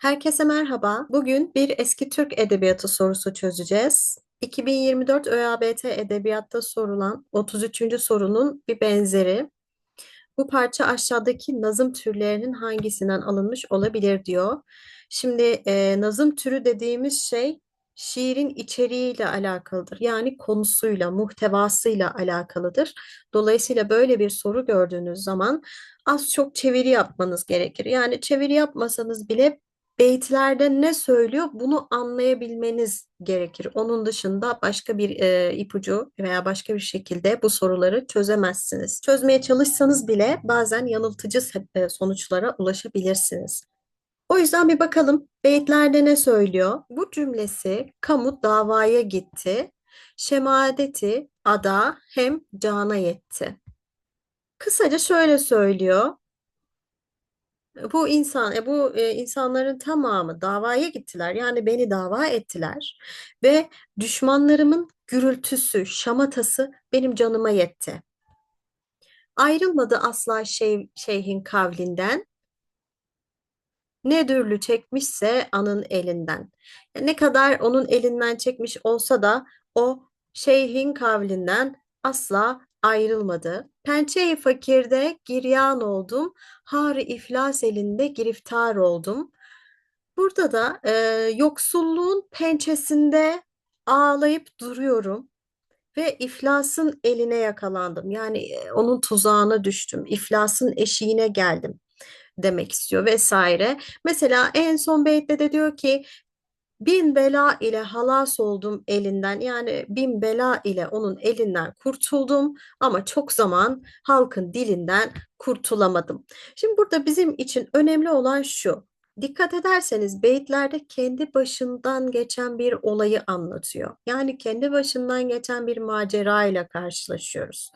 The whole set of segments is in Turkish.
Herkese merhaba. Bugün bir eski Türk edebiyatı sorusu çözeceğiz. 2024 ÖABT Edebiyat'ta sorulan 33. sorunun bir benzeri. Bu parça aşağıdaki nazım türlerinin hangisinden alınmış olabilir diyor. Şimdi e, nazım türü dediğimiz şey şiirin içeriğiyle alakalıdır. Yani konusuyla, muhtevasıyla alakalıdır. Dolayısıyla böyle bir soru gördüğünüz zaman az çok çeviri yapmanız gerekir. Yani çeviri yapmasanız bile beytlerde ne söylüyor bunu anlayabilmeniz gerekir. Onun dışında başka bir e, ipucu veya başka bir şekilde bu soruları çözemezsiniz. Çözmeye çalışsanız bile bazen yanıltıcı e, sonuçlara ulaşabilirsiniz. O yüzden bir bakalım beytlerde ne söylüyor? Bu cümlesi kamu davaya gitti. Şemadeti ada hem cana yetti. Kısaca şöyle söylüyor. Bu insan, e, bu e, insanların tamamı davaya gittiler. Yani beni dava ettiler ve düşmanlarımın gürültüsü, şamatası benim canıma yetti. Ayrılmadı asla şey, şeyhin kavlinden. Ne dürlü çekmişse anın elinden. Yani ne kadar onun elinden çekmiş olsa da o şeyhin kavlinden asla ayrılmadı. Pençe-i fakirde giryan oldum, har-ı iflas elinde giriftar oldum. Burada da e, yoksulluğun pençesinde ağlayıp duruyorum ve iflasın eline yakalandım. Yani e, onun tuzağına düştüm, iflasın eşiğine geldim demek istiyor vesaire. Mesela en son beytte de diyor ki bin bela ile halas oldum elinden yani bin bela ile onun elinden kurtuldum ama çok zaman halkın dilinden kurtulamadım. Şimdi burada bizim için önemli olan şu. Dikkat ederseniz beytlerde kendi başından geçen bir olayı anlatıyor. Yani kendi başından geçen bir macera ile karşılaşıyoruz.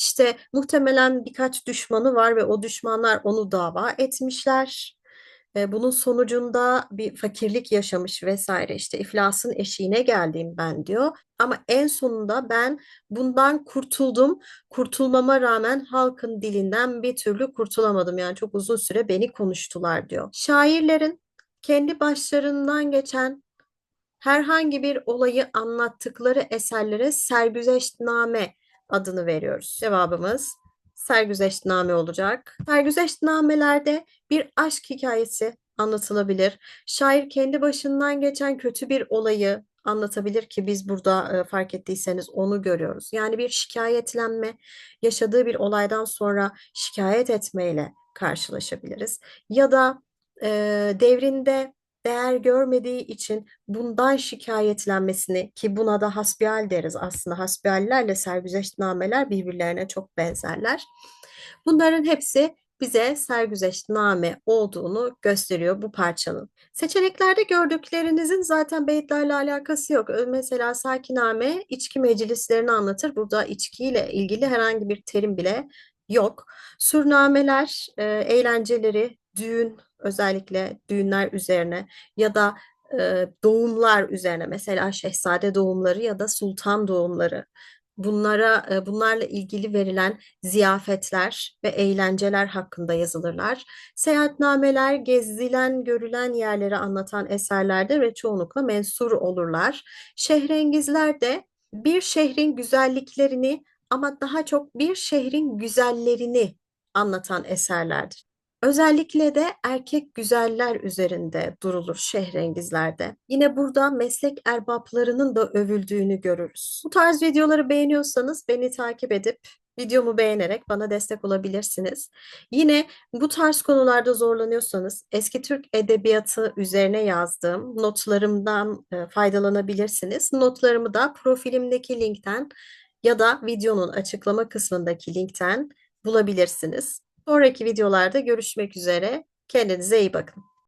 İşte muhtemelen birkaç düşmanı var ve o düşmanlar onu dava etmişler. Bunun sonucunda bir fakirlik yaşamış vesaire işte iflasın eşiğine geldiğim ben diyor. Ama en sonunda ben bundan kurtuldum. Kurtulmama rağmen halkın dilinden bir türlü kurtulamadım. Yani çok uzun süre beni konuştular diyor. Şairlerin kendi başlarından geçen herhangi bir olayı anlattıkları eserlere sergüzeştname adını veriyoruz. Cevabımız sergüzeştname olacak. Sergüzeştnamelerde bir aşk hikayesi anlatılabilir. Şair kendi başından geçen kötü bir olayı anlatabilir ki biz burada e, fark ettiyseniz onu görüyoruz. Yani bir şikayetlenme, yaşadığı bir olaydan sonra şikayet etmeyle karşılaşabiliriz. Ya da e, devrinde değer görmediği için bundan şikayetlenmesini ki buna da hasbihal deriz aslında hasbihallerle sergüzeştnameler birbirlerine çok benzerler. Bunların hepsi bize sergüzeştname olduğunu gösteriyor bu parçanın. Seçeneklerde gördüklerinizin zaten beyitlerle alakası yok. Mesela sakiname içki meclislerini anlatır. Burada içkiyle ilgili herhangi bir terim bile yok. Surnameler e, eğlenceleri, düğün, özellikle düğünler üzerine ya da e, doğumlar üzerine mesela şehzade doğumları ya da sultan doğumları bunlara e, bunlarla ilgili verilen ziyafetler ve eğlenceler hakkında yazılırlar. Seyahatnameler gezilen, görülen yerleri anlatan eserlerde ve çoğunlukla mensur olurlar. Şehrengizler de bir şehrin güzelliklerini ama daha çok bir şehrin güzellerini anlatan eserlerdir. Özellikle de erkek güzeller üzerinde durulur şehrengizlerde. Yine burada meslek erbaplarının da övüldüğünü görürüz. Bu tarz videoları beğeniyorsanız beni takip edip videomu beğenerek bana destek olabilirsiniz. Yine bu tarz konularda zorlanıyorsanız eski Türk edebiyatı üzerine yazdığım notlarımdan e, faydalanabilirsiniz. Notlarımı da profilimdeki linkten ya da videonun açıklama kısmındaki linkten bulabilirsiniz. Sonraki videolarda görüşmek üzere. Kendinize iyi bakın.